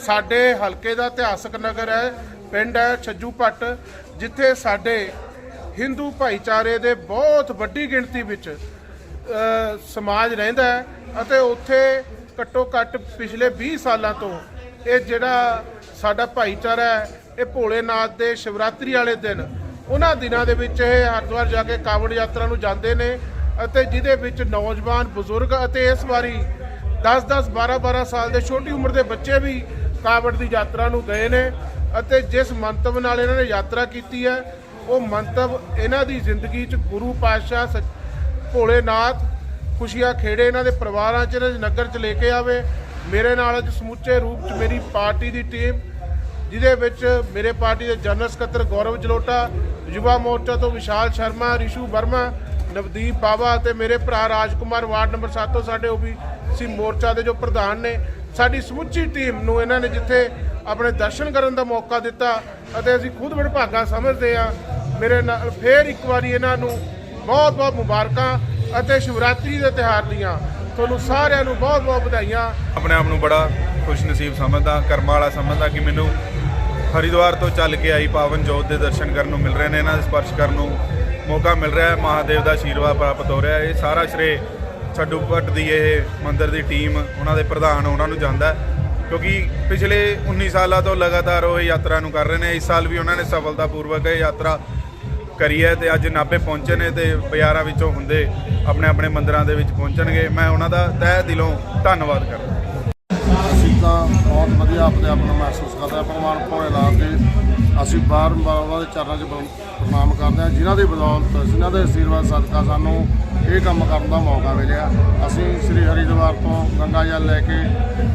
ਸਾਡੇ ਹਲਕੇ ਦਾ ਇਤਿਹਾਸਕ ਨਗਰ ਹੈ, ਪਿੰਡ ਹੈ ਛੱਜੂ ਪੱਟ ਜਿੱਥੇ ਸਾਡੇ ਹਿੰਦੂ ਭਾਈਚਾਰੇ ਦੇ ਬਹੁਤ ਵੱਡੀ ਗਿਣਤੀ ਵਿੱਚ ਸਮਾਜ ਰਹਿੰਦਾ ਹੈ ਅਤੇ ਉੱਥੇ ਘੱਟੋ ਘੱਟ ਪਿਛਲੇ 20 ਸਾਲਾਂ ਤੋਂ ਇਹ ਜਿਹੜਾ ਸਾਡਾ ਭਾਈਚਾਰਾ ਹੈ, ਇਹ ਭੋਲੇਨਾਥ ਦੇ ਸ਼ਿਵਰਾਤਰੀ ਵਾਲੇ ਦਿਨ, ਉਹਨਾਂ ਦਿਨਾਂ ਦੇ ਵਿੱਚ ਇਹ ਹਰਿਦੁਆਰ ਜਾ ਕੇ ਕਾਵੜ ਯਾਤਰਾ ਨੂੰ ਜਾਂਦੇ ਨੇ ਅਤੇ ਜਿਹਦੇ ਵਿੱਚ ਨੌਜਵਾਨ ਬਜ਼ੁਰਗ ਅਤੇ ਇਸ ਵਾਰੀ 10-10 12-12 ਸਾਲ ਦੇ ਛੋਟੀ ਉਮਰ ਦੇ ਬੱਚੇ ਵੀ ਕਾਵੜ ਦੀ ਯਾਤਰਾ ਨੂੰ ਗਏ ਨੇ ਅਤੇ ਜਿਸ ਮੰਤਵ ਨਾਲ ਇਹਨਾਂ ਨੇ ਯਾਤਰਾ ਕੀਤੀ ਹੈ, ਉਹ ਮੰਤਵ ਇਹਨਾਂ ਦੀ ਜ਼ਿੰਦਗੀ 'ਚ ਗੁਰੂ ਪਾਤਸ਼ਾਹ ਸੱਚ- ਭੋਲੇਨਾਥ ਖੁਸ਼ੀਆਂ ਖੇੜੇ ਇਹਨਾਂ ਦੇ ਪਰਿਵਾਰਾਂ 'ਚ, ਇਹਨਾਂ ਦੇ ਨਗਰ 'ਚ ਲੈ ਕੇ ਆਵੇ। ਮੇਰੇ ਨਾਲ ਅੱਜ ਸਮੁੱਚੇ ਰੂਪ 'ਚ ਮੇਰੀ ਪਾਰਟੀ ਦੀ ਟੀਮ, ਜਿਹਦੇ ਵਿੱਚ ਮੇਰੇ ਪਾਰਟੀ ਦੇ ਜਨਰਲ ਸਕੱਤਰ ਗੌਰਵ ਜਲੋਟਾ, ਯੁਵਾ ਮੋਰਚਾ ਤੋਂ ਵਿਸ਼ਾਲ ਸ਼ਰਮਾ, ਰਿਸ਼ੂ ਵਰਮਾ, ਨਵਦੀਪ ਬਾਵਾ ਅਤੇ ਮੇਰੇ ਭਰਾ ਰਾਜਕੁਮਾਰ ਵਾਰਡ ਨੰਬਰ 7 ਤੋਂ ਸਾਡੇ ਓਬੀਸੀ ਮੋਰਚਾ ਦੇ ਜੋ ਪ੍ਰਧਾਨ ਨੇ ਸਾਡੀ ਸਮੁੱਚੀ ਟੀਮ ਨੂੰ ਇਹਨਾਂ ਨੇ ਜਿੱਥੇ ਆਪਣੇ ਦਰਸ਼ਨ ਕਰਨ ਦਾ ਮੌਕਾ ਦਿੱਤਾ ਅਤੇ ਅਸੀਂ ਖੁਦ ਵਡਭਾਗਾ ਸਮਝਦੇ ਆ ਮੇਰੇ ਨਾਲ ਫੇਰ ਇੱਕ ਵਾਰੀ ਇਹਨਾਂ ਨੂੰ ਬਹੁਤ ਬਹੁਤ ਮੁਬਾਰਕਾਂ ਅਤੇ ਸ਼ਿਵਰਾਤਰੀ ਦੇ ਤਿਉਹਾਰ ਦੀਆਂ ਤੁਹਾਨੂੰ ਸਾਰਿਆਂ ਨੂੰ ਬਹੁਤ ਬਹੁਤ ਵਧਾਈਆਂ। ਆਪਣੇ ਆਪ ਨੂੰ ਬੜਾ ਖੁਸ਼ ਨਸੀਬ ਸਮਝਦਾ, ਕਰਮਾਂ ਵਾਲਾ ਸਮਝਦਾ ਕਿ ਮੈਨੂੰ ਹਰਿਦੁਆਰ ਤੋਂ ਚੱਲ ਕੇ ਆਈ ਪਾਵਨ ਜੋਤ ਦੇ ਦਰਸ਼ਨ ਕਰਨ ਨੂੰ ਮਿਲ ਰਹੇ ਨੇ, ਇਹਨਾਂ ਦੇ ਸਪਰਸ਼ ਕਰਨ ਨੂੰ ਮੌਕਾ ਮਿਲ ਰਿਹਾ ਹੈ, ਮਹਾਦੇਵ ਦਾ ਆਸ਼ੀਰਵਾਦ ਪ੍ਰਾਪਤ ਹੋ ਰਿਹਾ ਹੈ, ਇਹ ਸਾਰਾ ਸ਼੍ਰੇ ਛੱਡੂ ਭੱਟ ਦੀ ਇਹ ਮੰਦਿਰ ਦੀ ਟੀਮ ਉਹਨਾਂ ਦੇ ਪ੍ਰਧਾਨ ਉਹਨਾਂ ਨੂੰ ਜਾਂਦਾ ਕਿਉਂਕਿ ਪਿਛਲੇ 19 ਸਾਲਾਂ ਤੋਂ ਲਗਾਤਾਰ ਉਹ ਇਹ ਯਾਤਰਾ ਨੂੰ ਕਰ ਰਹੇ ਨੇ। ਇਸ ਸਾਲ ਵੀ ਉਹਨਾਂ ਨੇ ਸਫਲਤਾਪੂਰਵਕ ਇਹ ਯਾਤਰਾ ਕਰੀ ਹੈ ਤੇ ਅੱਜ ਨਾਭੇ ਪਹੁੰਚੇ ਨੇ ਤੇ ਬਾਜ਼ਾਰਾਂ ਵਿੱਚੋਂ ਹੁੰਦੇ ਆਪਣੇ ਆਪਣੇ ਮੰਦਰਾਂ ਦੇ ਵਿੱਚ ਪਹੁੰਚਣਗੇ। ਮੈਂ ਉਹਨਾਂ ਦਾ ਤਹਿ ਦਿਲੋਂ ਧੰਨਵਾਦ ਕਰਦਾ ਅਸੀਂ ਤਾਂ ਬਹੁਤ ਵਧੀਆ ਆਪਣੇ ਆਪ ਨੂੰ ਮਹਿਸੂਸ ਕਰਦੇ ਹਾਂ। ਭਗਵਾਨ ਭੋਲੇਨਾਥ ਦੇ ਅਸੀਂ ਬਾਰ ਬਾਬਾ ਦੇ ਚਰਨਾਂ 'ਚ ਬ- ਪ੍ਰਣਾਮ ਕਰਦੇ ਹਾਂ। ਜਿਨ੍ਹਾਂ ਦੀ ਬਦੌਲਤ, ਜਿਨ੍ਹਾਂ ਦੇ ਆਸ਼ੀਰਵਾਦ ਸਦਕਾ ਸਾਨੂੰ ਇਹ ਕੰਮ ਕਰਨ ਦਾ ਮੌਕਾ ਮਿਲਿਆ। ਅਸੀਂ ਸ੍ਰੀ ਹਰਿਦੁਆਰ ਤੋਂ ਗੰਗਾ ਜਲ ਲੈ ਕੇ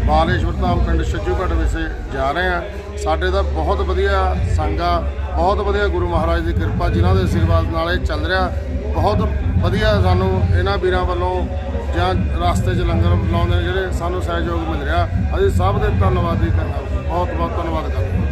ਬਾਲੇਸ਼ਵਰ ਧਾਮ ਪਿੰਡ ਛੱਜੂਗੜ੍ਹ ਵਿਸ਼ੇ ਜਾ ਰਹੇ ਹਾਂ। ਸਾਡੇ ਦਾ ਬਹੁਤ ਵਧੀਆ ਸੰਗਾ ਬਹੁਤ ਵਧੀਆ ਗੁਰੂ ਮਹਾਰਾਜ ਦੀ ਕਿਰਪਾ, ਜਿਨ੍ਹਾਂ ਦੇ ਆਸ਼ੀਰਵਾਦ ਨਾਲ ਇਹ ਚੱਲ ਰਿਹਾ। ਬਹੁਤ ਵਧੀਆ ਸਾਨੂੰ ਇਹਨਾਂ ਵੀਰਾਂ ਵੱਲੋਂ ਜਾਂ ਰਸਤੇ 'ਚ ਲੰਗਰ ਲਾਉਂਦੇ ਨੇ ਜਿਹੜੇ ਸਾਨੂੰ ਸਹਿਯੋਗ ਮਿਲ ਰਿਹਾ। ਅਸੀਂ ਸਭ ਦੇ ਧੰਨਵਾਦੀ ਕਰਨਾ। ਬਹੁਤ ਬਹੁਤ ਧੰਨਵਾਦ ਕਰਦੇ ਹਾਂ।